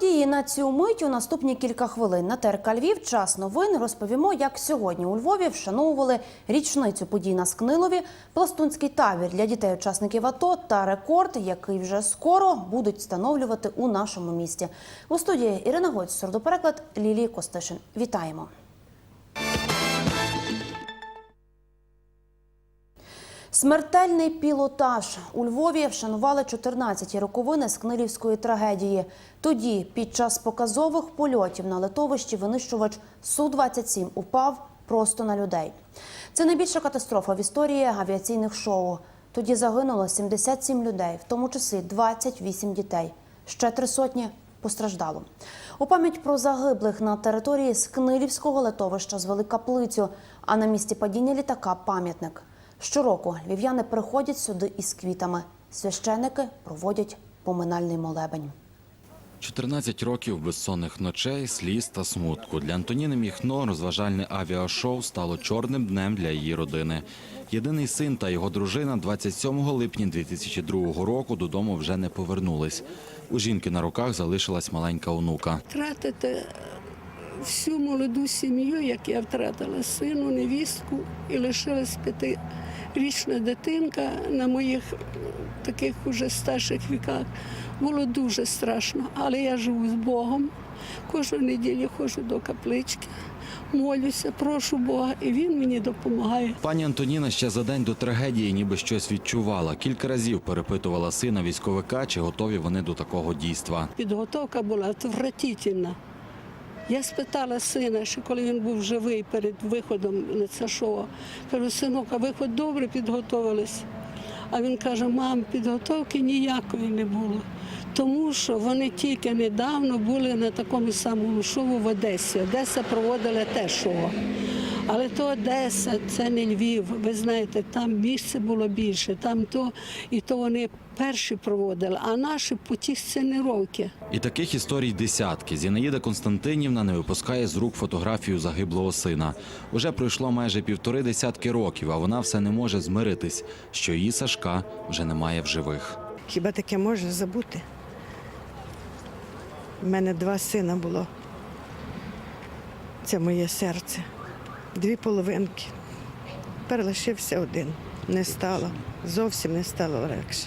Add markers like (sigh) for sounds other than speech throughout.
події на цю мить у наступні кілька хвилин на ТРК Львів. Час новин розповімо, як сьогодні у Львові вшановували річницю подій на Скнилові, пластунський табір для дітей-учасників АТО та рекорд, який вже скоро будуть встановлювати у нашому місті. У студії Ірина Гоць, сурдопереклад Лілії Костишин. Вітаємо. Смертельний пілотаж у Львові вшанували 14-ті роковини Скнилівської трагедії. Тоді, під час показових польотів на литовищі, винищувач Су-27 упав просто на людей. Це найбільша катастрофа в історії авіаційних шоу. Тоді загинуло 77 людей, в тому числі 28 дітей. Ще три сотні постраждало. У пам'ять про загиблих на території Скнилівського литовища звели каплицю, а на місці падіння літака пам'ятник. Щороку львів'яни приходять сюди із квітами. Священики проводять поминальний молебень. 14 років безсонних ночей, сліз та смутку. Для Антоніни Міхно розважальне авіашоу стало чорним днем для її родини. Єдиний син та його дружина 27 липня 2002 року додому вже не повернулись. У жінки на руках залишилась маленька онука. втратити всю молоду сім'ю, як я втратила сину, невістку, і лишилась п'ятирічна дитинка на моїх таких уже старших віках. Було дуже страшно, але я живу з Богом. Кожну неділю ходжу до каплички, молюся, прошу Бога, і він мені допомагає. Пані Антоніна ще за день до трагедії ніби щось відчувала. Кілька разів перепитувала сина військовика, чи готові вони до такого дійства. Підготовка була отвратительна. Я спитала сина, ще коли він був живий перед виходом на це шоу. Кажу, синок, а ви хоч добре підготувалися. А він каже, мам, підготовки ніякої не було. Тому що вони тільки недавно були на такому самому шоу в Одесі. Одеса проводила те шоу. Але то Одеса, це не Львів. Ви знаєте, там місце було більше, там то і то вони перші проводили, а наші по ті сценировки. І таких історій десятки. Зінаїда Константинівна не випускає з рук фотографію загиблого сина. Уже пройшло майже півтори десятки років, а вона все не може змиритись, що її Сашка вже немає в живих. Хіба таке можна забути? У мене два сина було. Це моє серце. Дві половинки. Тепер лишився один. Не стало. Зовсім не стало легше.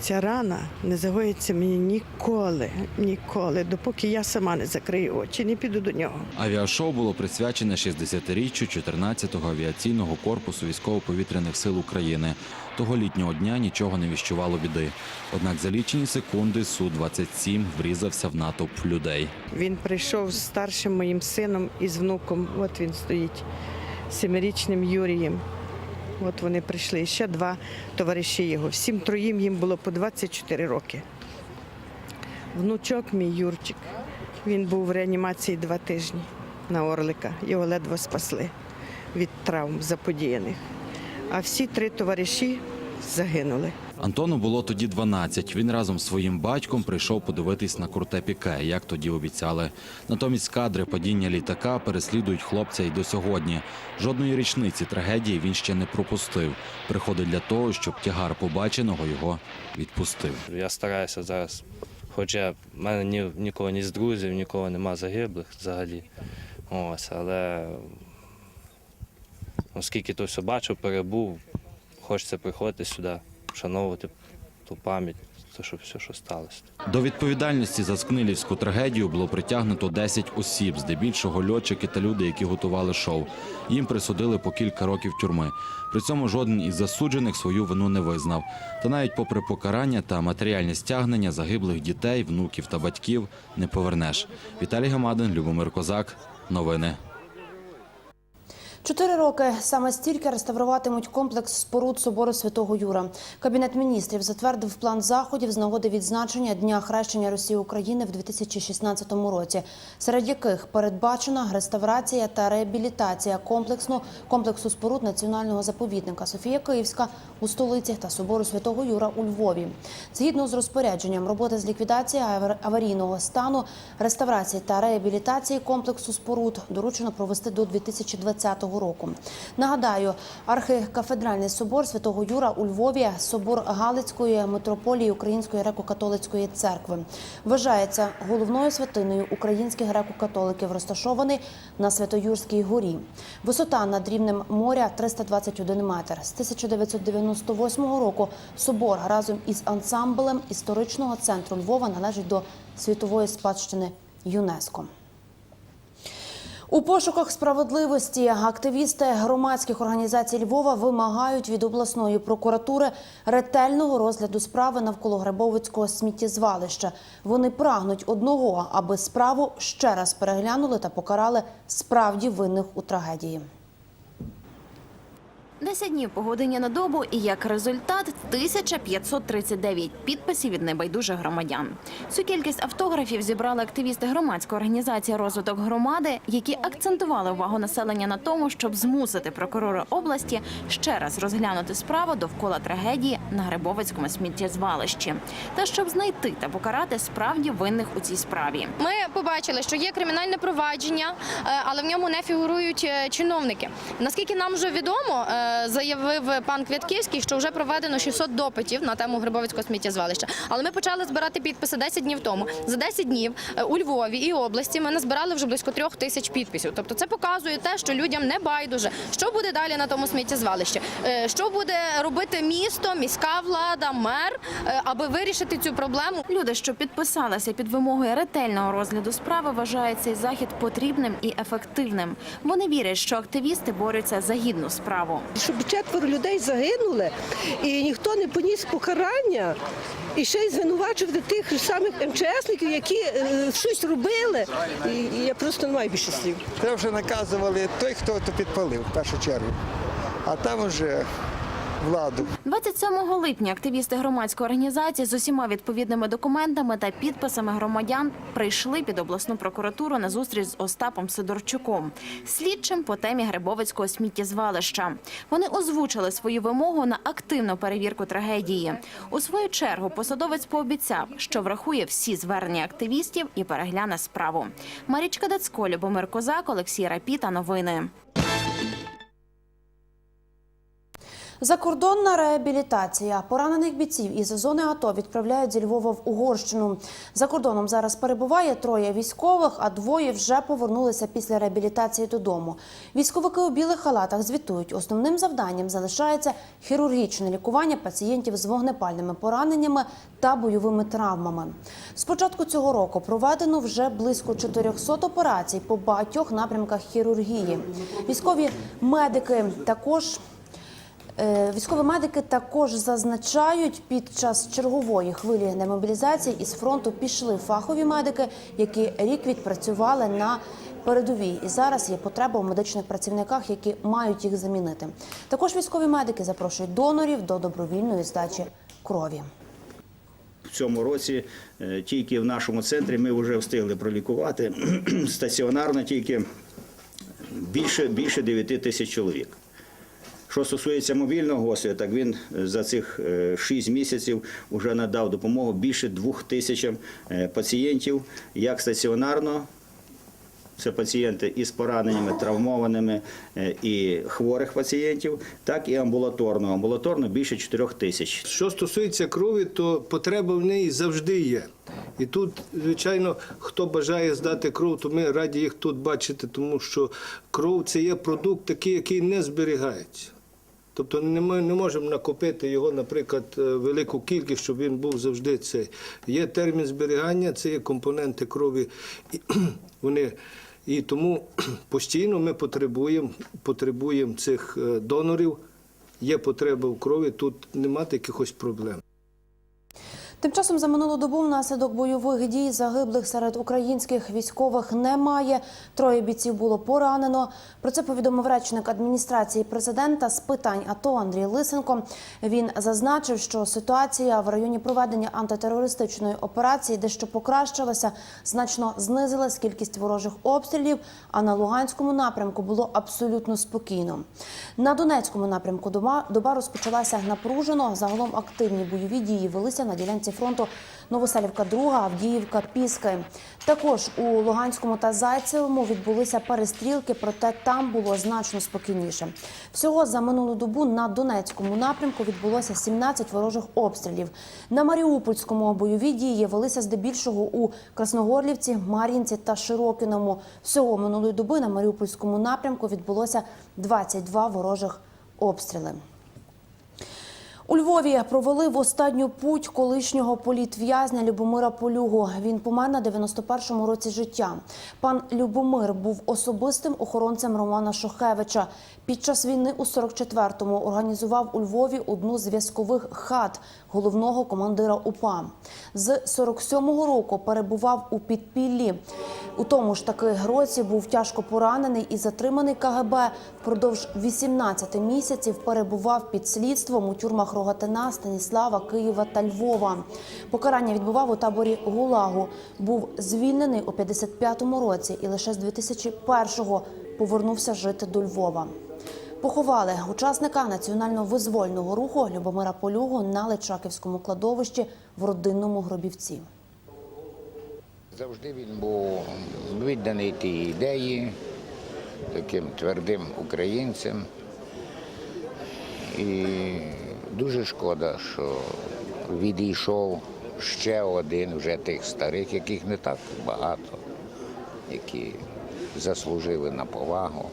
Ця рана не загоїться мені ніколи, ніколи, допоки я сама не закрию очі, не піду до нього. Авіашоу було присвячене 60-річчю 14-го авіаційного корпусу військово-повітряних сил України. Того літнього дня нічого не віщувало біди. Однак за лічені секунди Су-27 врізався в натовп людей. Він прийшов з старшим моїм сином і з внуком. От він стоїть, семирічним Юрієм. От вони прийшли. Ще два товариші його. Всім троїм їм було по 24 роки. Внучок мій Юрчик. Він був в реанімації два тижні на Орлика. Його ледве спасли від травм заподіяних. А всі три товариші загинули. Антону було тоді 12. Він разом з своїм батьком прийшов подивитись на круте піке, як тоді обіцяли. Натомість кадри падіння літака переслідують хлопця і до сьогодні. Жодної річниці трагедії він ще не пропустив. Приходить для того, щоб тягар побаченого його відпустив. Я стараюся зараз, хоча в мене ні, нікого ні з друзів, нікого нема загиблих взагалі. Ось, але оскільки то все бачив, перебув, хочеться приходити сюди, вшановувати ту пам'ять, те, що все, що сталося. До відповідальності за скнилівську трагедію було притягнуто 10 осіб, здебільшого льотчики та люди, які готували шоу. Їм присудили по кілька років тюрми. При цьому жоден із засуджених свою вину не визнав. Та навіть попри покарання та матеріальне стягнення загиблих дітей, внуків та батьків не повернеш. Віталій Гамадин, Любомир Козак. Новини. Чотири роки саме стільки реставруватимуть комплекс споруд собору Святого Юра. Кабінет міністрів затвердив план заходів з нагоди відзначення Дня хрещення Росії України в 2016 році, серед яких передбачена реставрація та реабілітація комплексно комплексу споруд національного заповідника Софія Київська у столиці та собору Святого Юра у Львові. Згідно з розпорядженням, роботи з ліквідації авар- аварійного стану, реставрації та реабілітації комплексу споруд доручено провести до 2020 року. Року. Нагадаю, архикафедральний собор святого Юра у Львові, собор Галицької митрополії Української греко-католицької церкви, вважається головною святиною українських греко-католиків, розташований на Святоюрській горі. Висота над рівнем моря 321 метр. З 1998 року собор разом із ансамблем історичного центру Львова належить до світової спадщини ЮНЕСКО. У пошуках справедливості активісти громадських організацій Львова вимагають від обласної прокуратури ретельного розгляду справи навколо Грибовицького сміттєзвалища. Вони прагнуть одного, аби справу ще раз переглянули та покарали справді винних у трагедії. 10 днів погодиння на добу і як результат 1539 підписів від небайдужих громадян. Цю кількість автографів зібрали активісти громадської організації розвиток громади, які акцентували увагу населення на тому, щоб змусити прокурора області ще раз розглянути справу довкола трагедії на Грибовицькому сміттєзвалищі, та щоб знайти та покарати справді винних у цій справі. Ми побачили, що є кримінальне провадження, е, але в ньому не фігурують е, чиновники. Наскільки нам вже відомо, е, заявив пан Квятківський, що вже проведено 600 допитів на тему Грибовицького сміттєзвалища. Але ми почали збирати підписи 10 днів тому. За 10 днів е, у Львові і області ми назбирали вже близько трьох тисяч підписів. Тобто це показує те, що людям не байдуже, що буде далі на тому сміттєзвалищі, Е, що буде робити місто, міська влада, мер, е, аби вирішити цю проблему. Люди, що підписалися під вимогою ретельного розгляду справи, вважають цей захід потрібним і ефективним. Вони вірять, що активісти борються за гідну справу. Щоб четверо людей загинули і ніхто не поніс покарання. І ще й звинувачувати тих самих МЧСників, які е, щось робили. І, я просто не маю більше слів. Це вже наказували той, хто то підпалив в першу чергу. А там вже владу. 27 липня активісти громадської організації з усіма відповідними документами та підписами громадян прийшли під обласну прокуратуру на зустріч з Остапом Сидорчуком, слідчим по темі Грибовицького сміттєзвалища. Вони озвучили свою вимогу на активну перевірку трагедії. У свою чергу посадовець пообіцяв, що врахує всі звернення активістів і перегляне справу. Марічка Дацько, Любомир Козак, Олексій Рапіта. Новини. Закордонна реабілітація поранених бійців із зони АТО відправляють зі Львова в Угорщину. За кордоном зараз перебуває троє військових, а двоє вже повернулися після реабілітації додому. Військовики у білих халатах звітують, основним завданням залишається хірургічне лікування пацієнтів з вогнепальними пораненнями та бойовими травмами. З початку цього року проведено вже близько 400 операцій по багатьох напрямках хірургії. Військові медики також. Е, Військові медики також зазначають, під час чергової хвилі демобілізації із фронту пішли фахові медики, які рік відпрацювали на передовій. І зараз є потреба у медичних працівниках, які мають їх замінити. Також військові медики запрошують донорів до добровільної здачі крові. В цьому році е, тільки в нашому центрі ми вже встигли пролікувати (clears throat) стаціонарно тільки більше, більше 9 тисяч чоловік. Що стосується мобільного гостя, так він е, за цих 6 місяців вже надав допомогу більше 2 тисячам е, пацієнтів, як стаціонарно, це пацієнти із пораненнями, травмованими е, і хворих пацієнтів, так і амбулаторно. Амбулаторно більше 4 тисяч. Що стосується крові, то потреба в неї завжди є. І тут, звичайно, хто бажає здати кров, то ми раді їх тут бачити, тому що кров це є продукт такий, який не зберігається. Тобто ми не можемо накопити його, наприклад, е, велику кількість, щоб він був завжди цей. Є термін зберігання, це є компоненти крові. (clears throat) Вони, і тому (clears throat) постійно ми потребуємо, потребуємо цих е, донорів. Є потреба в крові, тут немає якихось проблем. Тим часом за минулу добу внаслідок бойових дій загиблих серед українських військових немає. Троє бійців було поранено. Про це повідомив речник адміністрації президента з питань АТО Андрій Лисенко. Він зазначив, що ситуація в районі проведення антитерористичної операції дещо покращилася, значно знизилась кількість ворожих обстрілів. А на Луганському напрямку було абсолютно спокійно. На Донецькому напрямку доба, розпочалася напружено. Загалом активні бойові дії велися на ділянці лінці фронту Новоселівка, 2, Авдіївка, Піски. Також у Луганському та Зайцевому відбулися перестрілки, проте там було значно спокійніше. Всього за минулу добу на Донецькому напрямку відбулося 17 ворожих обстрілів. На Маріупольському бойові дії велися здебільшого у Красногорлівці, Мар'їнці та Широкиному. Всього минулої доби на Маріупольському напрямку відбулося 22 ворожих обстріли. У Львові провели в останню путь колишнього політв'язня Любомира Полюгу. Він помер на 91-му році життя. Пан Любомир був особистим охоронцем Романа Шохевича. Під час війни у 44-му організував у Львові одну з зв'язкових хат головного командира УПА. З 47-го року перебував у підпіллі. У тому ж таки році був тяжко поранений і затриманий КГБ. Впродовж 18 місяців перебував під слідством у тюрмах Рогатина, Станіслава, Києва та Львова. Покарання відбував у таборі ГУЛАГу. Був звільнений у 55-му році і лише з 2001-го повернувся жити до Львова. Поховали учасника національно-визвольного руху Любомира Полюгу на Личаківському кладовищі в родинному гробівці. Завжди він був відданий тій ідеї, таким твердим українцем. І дуже шкода, що відійшов ще один вже тих старих, яких не так багато, які заслужили на повагу,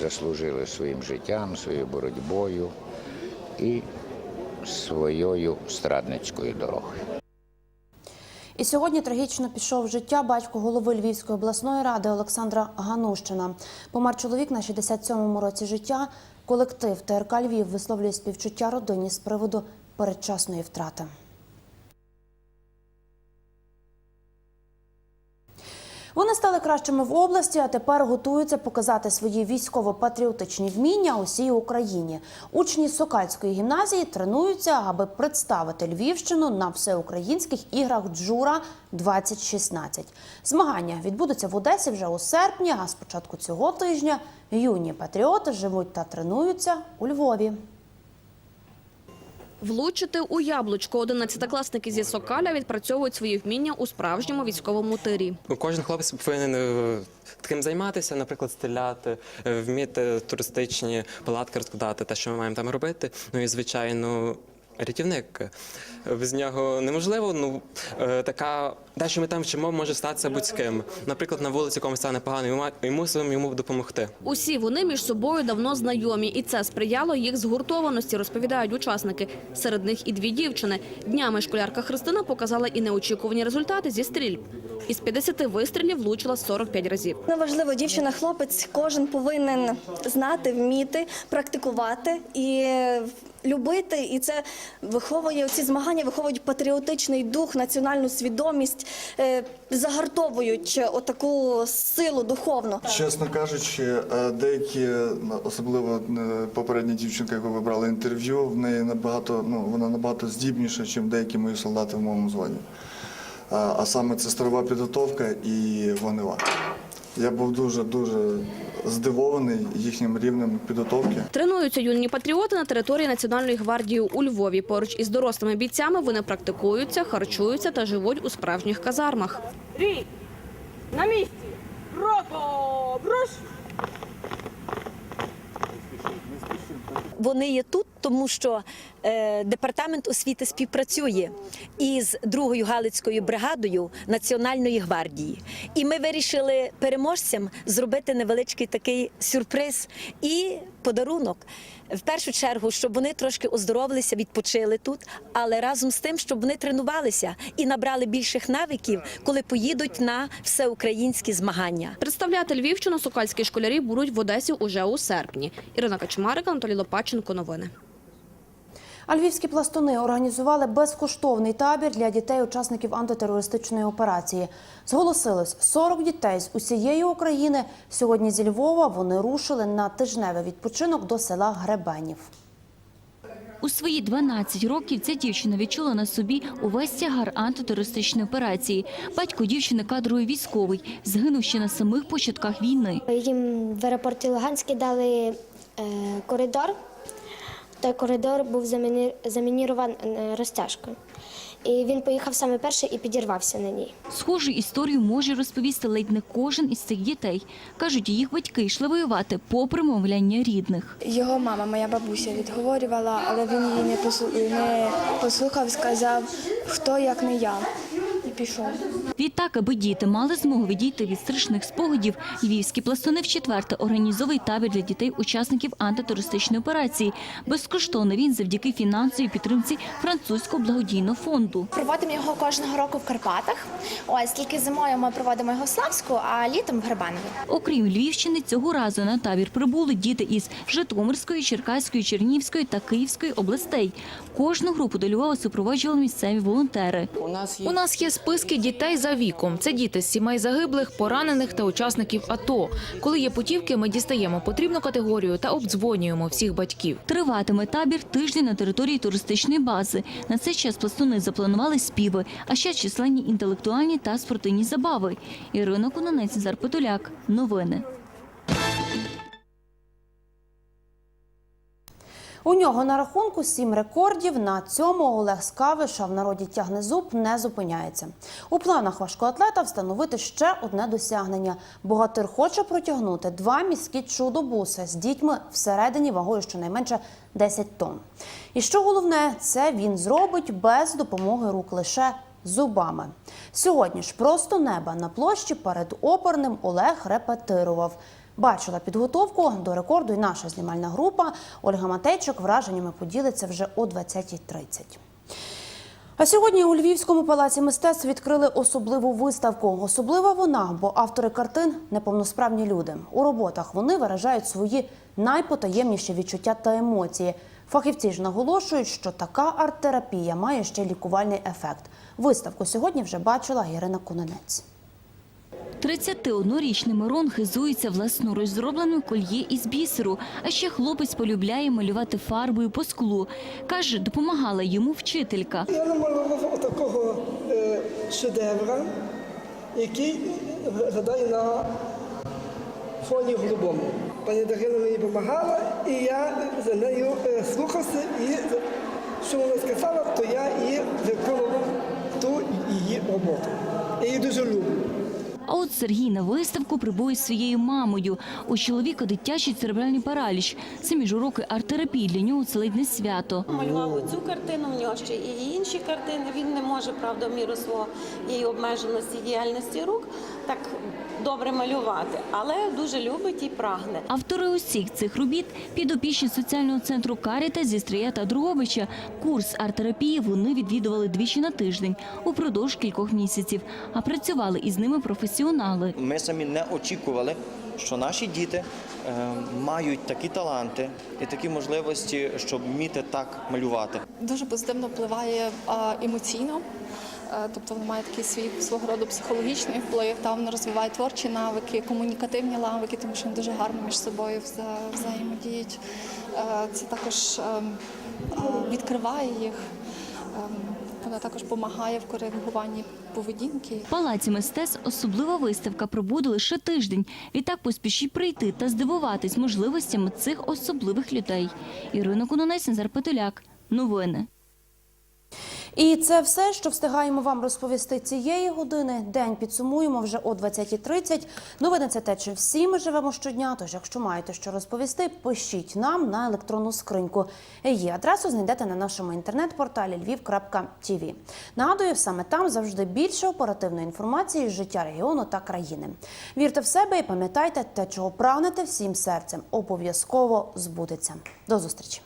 заслужили своїм життям, своєю боротьбою і своєю страдницькою дорогою. І сьогодні трагічно пішов життя батько голови Львівської обласної ради Олександра Ганущина. Помер чоловік на 67-му році життя. Колектив ТРК Львів висловлює співчуття родині з приводу передчасної втрати. Вони стали кращими в області, а тепер готуються показати свої військово-патріотичні вміння усій Україні. Учні Сокальської гімназії тренуються, аби представити Львівщину на всеукраїнських іграх Джура 2016. Змагання відбудуться в Одесі вже у серпні. А з початку цього тижня юні патріоти живуть та тренуються у Львові. Влучити у яблучко. Одинадцятикласники зі Сокаля відпрацьовують свої вміння у справжньому військовому тирі. Кожен хлопець повинен е, таким займатися, наприклад, стріляти, е, вміти туристичні палатки розкладати, те, що ми маємо там робити. Ну і звичайно. Рятівник без нього неможливо. Ну е, така те, що ми там вчимо, може статися будь-ким. Наприклад, на вулиці комусь стане погано, і і мусимо йому допомогти. Усі вони між собою давно знайомі, і це сприяло їх згуртованості, розповідають учасники. Серед них і дві дівчини. Днями школярка Христина показала і неочікувані результати зі стрільб. Із 50 вистрілів влучила 45 разів. Неважливо, дівчина, хлопець, кожен повинен знати, вміти, практикувати і любити. І це виховує ці змагання, виховують патріотичний дух, національну свідомість, е, загартовують отаку силу духовну. Чесно кажучи, е, деякі, особливо е, попередня дівчинка, яку ви брали інтерв'ю, в неї набагато, ну, вона набагато здібніша, ніж деякі мої солдати в моєму званні. А, саме це старова підготовка і вогнева. Я був дуже-дуже здивований їхнім рівнем підготовки. Тренуються юні патріоти на території Національної гвардії у Львові. Поруч із дорослими бійцями вони практикуються, харчуються та живуть у справжніх казармах. Рік На місці! Рото! Бруш! Вони є тут, тому що е, департамент освіти співпрацює із другою галицькою бригадою Національної гвардії. І ми вирішили переможцям зробити невеличкий такий сюрприз і подарунок. В першу чергу, щоб вони трошки оздоровилися, відпочили тут, але разом з тим, щоб вони тренувалися і набрали більших навиків, коли поїдуть на всеукраїнські змагання. Представляти Львівщину сокальські школярі будуть в Одесі уже у серпні. Ірина Качмарик, Анатолій Лопаченко. Новини. А львівські пластуни організували безкоштовний табір для дітей-учасників антитерористичної операції. Зголосилось 40 дітей з усієї України. Сьогодні зі Львова вони рушили на тижневий відпочинок до села Гребенів. У свої 12 років ця дівчина відчула на собі увесь тягар антитерористичної операції. Батько дівчини кадровий військовий, загинув ще на самих початках війни. Їм в аеропорті Луганській дали е, коридор. Той коридор був заміні- замінірований е, розтяжкою. і він поїхав саме перший і підірвався на ній. Схожу історію може розповісти ледь не кожен із цих дітей. Кажуть, їх батьки йшли воювати попри мовляння рідних. Його мама, моя бабуся, відговорювала, але він її не послухав, сказав, хто як не я, і пішов. Відтак, аби діти мали змогу відійти від страшних спогадів, львівські пластуни вчетверте організовують табір для дітей-учасників антитерористичної операції. Безкоштовно він завдяки фінансовій підтримці французького благодійного фонду. Проводимо його кожного року в Карпатах. Ось тільки зимою ми проводимо його в Славську, а літом в Грибанові. Окрім Львівщини, цього разу на табір прибули діти із Житомирської, Черкаської, Чернівської та Київської областей. Кожну групу до Львова супроводжували місцеві волонтери. У нас є списки дітей за віком. Це діти з сімей загиблих, поранених та учасників АТО. Коли є путівки, ми дістаємо потрібну категорію та обдзвонюємо всіх батьків. Триватиме табір тиждень на території туристичної бази. На цей час пластуни запланували співи, а ще численні інтелектуальні та спортивні забави. Ірина Кунанець, Зарпотуляк. Новини. У нього на рахунку сім рекордів. На цьому Олег Скавиша в народі тягне зуб не зупиняється. У планах важкоатлета встановити ще одне досягнення. Богатир хоче протягнути два міські чудобуси з дітьми всередині вагою щонайменше 10 тонн. І що головне, це він зробить без допомоги рук лише зубами. Сьогодні ж просто неба на площі перед опорним Олег репетирував. Бачила підготовку до рекорду і наша знімальна група. Ольга Матейчик враженнями поділиться вже о 20.30. А сьогодні у Львівському палаці мистецтв відкрили особливу виставку. Особлива вона, бо автори картин неповносправні люди. У роботах вони виражають свої найпотаємніші відчуття та емоції. Фахівці ж наголошують, що така арт-терапія має ще лікувальний ефект. Виставку сьогодні вже бачила Ірина Куненець. 31-річний Мирон хизується власноруч зробленим кольє із бісеру. А ще хлопець полюбляє малювати фарбою по склу. Каже, допомагала йому вчителька. Я намалював такого е, шедевра, який гадаю на фоні голубому. Пані Дарина мені допомагала, і я за нею е, слухався, і що вона сказала, то я і виконував ту її роботу. Я її дуже люблю. А от Сергій на виставку прибує з своєю мамою. У чоловіка дитячий церебральний параліч. Самі ж уроки арт-терапії для нього це ледь не свято. Малював цю картину, в нього ще і інші картини. Він не може, правда, в міру своєї обмеженості діяльності рук так добре малювати, але дуже любить і прагне. Автори усіх цих робіт підопічні соціального центру Каріта зі Стрия та Другобича. Курс арт-терапії вони відвідували двічі на тиждень упродовж кількох місяців, а працювали із ними професіонали. Ми самі не очікували, що наші діти е, мають такі таланти і такі можливості, щоб вміти так малювати. дуже позитивно впливає емоційно. Е, Тобто воно має такий свій свого роду психологічний вплив, та воно розвиває творчі навики, комунікативні навики, тому що вони дуже гарно між собою вза- взаємодіють. Е, Це також ем, відкриває їх, ем, воно також допомагає в коригуванні поведінки. Палаці мистецтв особлива виставка пробуде лише тиждень. Відтак поспішіть прийти та здивуватись можливостями цих особливих людей. Ірина Кононець, Назар. Новини. І це все, що встигаємо вам розповісти цієї години. День підсумуємо вже о 20.30. Новини це те, чим всі ми живемо щодня. Тож, якщо маєте що розповісти, пишіть нам на електронну скриньку. Її адресу знайдете на нашому інтернет-порталі lviv.tv. Нагадую, саме там завжди більше оперативної інформації з життя регіону та країни. Вірте в себе і пам'ятайте, те, чого прагнете всім серцем, обов'язково збудеться. До зустрічі.